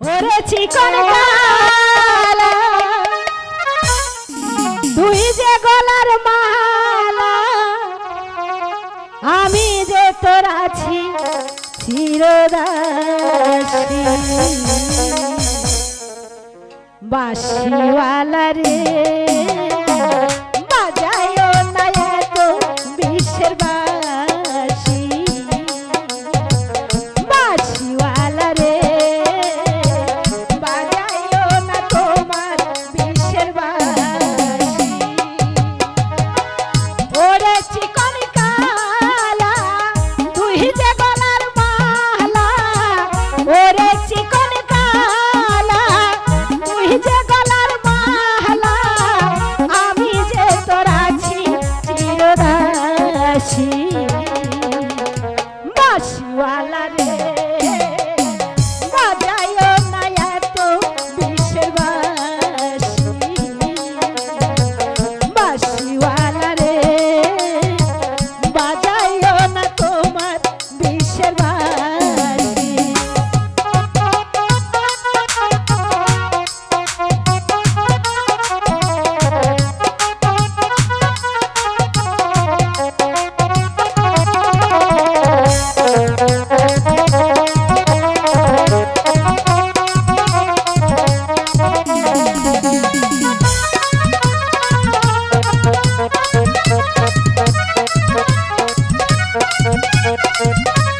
ওরে চিকন কালা তুই যে গলার মালা, আমি যে তোর আছি চিরদাসী। বাসিওয়ালা রে বাজায় Mashi Thank you.